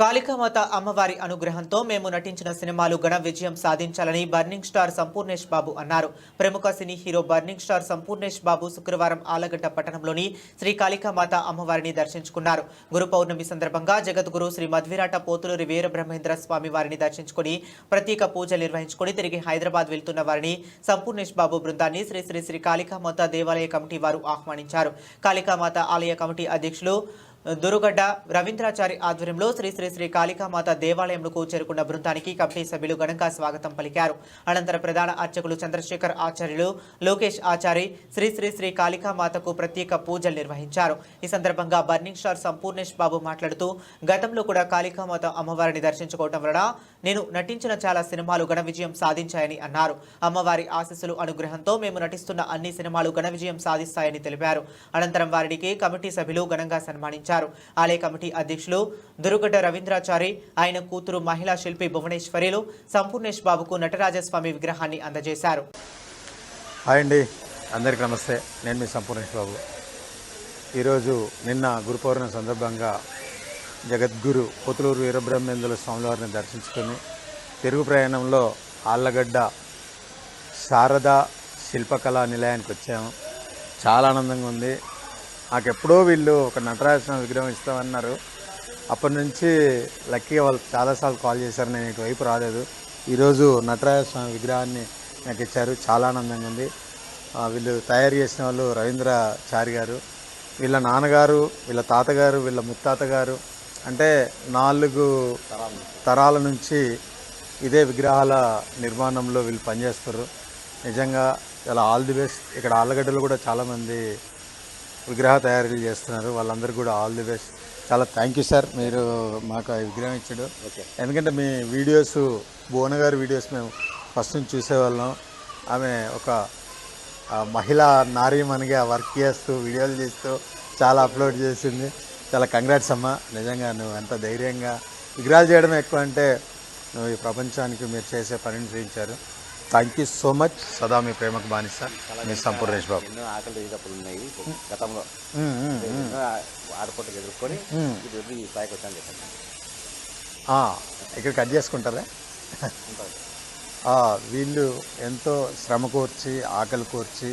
కాళికామాత అమ్మవారి అనుగ్రహంతో మేము నటించిన సినిమాలు ఘన విజయం సాధించాలని బర్నింగ్ స్టార్ సంపూర్ణేష్ బాబు అన్నారు. ప్రముఖ cine hero burning star Sampoornesh Babu శుక్రవారం ఆలగడ్డ పట్టణంలోని శ్రీ కాళికామాత అమ్మవారిని దర్శించుకున్నారు. గురు పౌర్ణమి సందర్భంగా జగద్గురు శ్రీ మధ్విరాట పోతులూరి వీర బ్రహ్మేంద్ర స్వామి వారిని దర్శించుకుని ప్రత్యేక పూజలు నిర్వహించుకుని తిరిగి హైదరాబాద్ వెళ్తున్న వారిని సంపూర్ణేష్ బాబు బృందాన్ని శ్రీ శ్రీ శ్రీ కాళికామాత దేవాలయ కమిటీ వారు ఆహ్వానించారు. కాళికామాత ఆలయ కమిటీ అధ్యక్షులు దురుగడ్డ రవీంద్రాచారి ఆధ్వర్యంలో శ్రీ శ్రీ శ్రీ కాళికామాత దేవాలయంకు చేరుకున్న బృందానికి కమిటీ సభ్యులు ఘనంగా స్వాగతం పలికారు. అనంతరం ప్రధాన అర్చకులు చంద్రశేఖర్ ఆచార్యులు లోకేష్ ఆచారి శ్రీ శ్రీ శ్రీ కాళికామాతకు ప్రత్యేక పూజలు నిర్వహించారు. ఈ సందర్భంగా బర్నింగ్ స్టార్ సంపూర్ణేష్ బాబు మాట్లాడుతూ గతంలో కూడా కాళికామాత అమ్మవారిని దర్శించుకోవటం వలన నేను నటించిన చాలా సినిమాలు ఘన విజయం సాధించాయని అన్నారు. అమ్మవారి ఆశీస్సులు అనుగ్రహంతో మేము నటిస్తున్న అన్ని సినిమాలు ఘన విజయం సాధిస్తాయని తెలిపారు. అనంతరం వారికి కమిటీ సభ్యులు ఘనంగా సన్మానించారు. ఆలయ కమిటీ అధ్యక్షులు దురుగడ్డ రవీంద్రాచారి ఆయన కూతురు మహిళా శిల్పి భువనేశ్వరిలు సంపూర్ణేష్ బాబుకు నటరాజస్వామి విగ్రహాన్ని అందజేశారు. హాయ్ అండి. అందరికీ నమస్తే. నేను మీ సంపూర్ణేష్ బాబు. ఈరోజు నిన్న గురు పౌర్ణమి సందర్భంగా జగద్గురు పొతులూరు వీరబ్రహ్మేంద్రుల స్వామివారిని దర్శించుకొని తిరుగు ప్రయాణంలో ఆళ్ళగడ్డ శారదా శిల్పకళా నిలయానికి వచ్చాము. చాలా ఆనందంగా ఉంది. నాకు ఎప్పుడో వీళ్ళు ఒక నటరాజన విగ్రహం ఇస్తామన్నారు. అప్పటి నుంచి లక్కీగా వాళ్ళు చాలాసార్లు కాల్ చేశారు. నేను ఇటువైపు రాలేదు. ఈరోజు నటరాజ స్వామి విగ్రహాన్ని నాకు ఇచ్చారు. చాలా ఆనందంగా ఉంది. వీళ్ళు తయారు చేసిన వాళ్ళు రవీంద్రచారి గారు వీళ్ళ నాన్నగారు వీళ్ళ తాతగారు వీళ్ళ ముత్తాత గారు అంటే నాలుగు తరాల నుంచి ఇదే విగ్రహాల నిర్మాణంలో వీళ్ళు పనిచేస్తారు. నిజంగా చాలా ఆల్ ది బెస్ట్. ఇక్కడ ఆళ్ళగడ్డలో కూడా చాలామంది విగ్రహ తయారీలు చేస్తున్నారు. వాళ్ళందరికీ కూడా ఆల్ ది బెస్ట్. చాలా థ్యాంక్ యూ సార్. మీరు మాకు విగ్రహం ఇచ్చాడు ఎందుకంటే మీ వీడియోస్ భువన గారి వీడియోస్ మేము ఫస్ట్ నుంచి చూసేవాళ్ళం. ఆమె ఒక మహిళా నారీమణిగా వర్క్ చేస్తూ వీడియోలు చేస్తూ చాలా అప్లోడ్ చేసింది. చాలా కంగ్రాట్స్ అమ్మ. నిజంగా నువ్వు ఎంత ధైర్యంగా విగ్రహాలు చేయడం ఎక్కువ అంటే నువ్వు ఈ ప్రపంచానికి మీరు చేసే పనిని చేయించారు థ్యాంక్ యూ సో మచ్ సదా మీ ప్రేమకు బానిస. మీ సంపూర్ణేష్ బాబు. ఎన్నో ఆకలి తీసేటప్పుడు ఉన్నాయి. గతంలో ఆడపోటకు ఎదుర్కొని ఇది ఈ స్థాయికి వచ్చాను చెప్పండి. ఇక్కడ కట్ చేసుకుంటారా? వీళ్ళు ఎంతో శ్రమ కోర్చి ఆకలి కోర్చి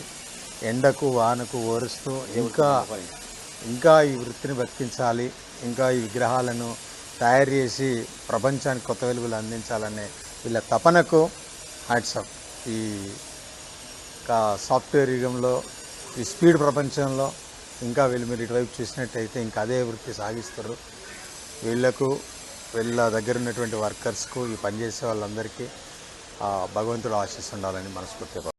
ఎండకు వానకు ఓరుస్తూ ఇంకా ఇంకా ఈ వృత్తిని బతికించాలి ఇంకా ఈ విగ్రహాలను తయారు చేసి ప్రపంచానికి కొత్త వెలుగులు అందించాలనే వీళ్ళ తపనకు హ్యాట్సప్ ఈ సాఫ్ట్వేర్ యుగంలో ఈ స్పీడ్ ప్రపంచంలో ఇంకా వీళ్ళు మీరు ఇటువైపు చూసినట్టయితే ఇంకా అదే వృత్తి సాగిస్తారు. వీళ్ళకు వీళ్ళ దగ్గర ఉన్నటువంటి వర్కర్స్కు ఈ పనిచేసే వాళ్ళందరికీ ఆ, భగవంతుడు ఆశిస్తుండాలని మనస్ఫూర్తిగా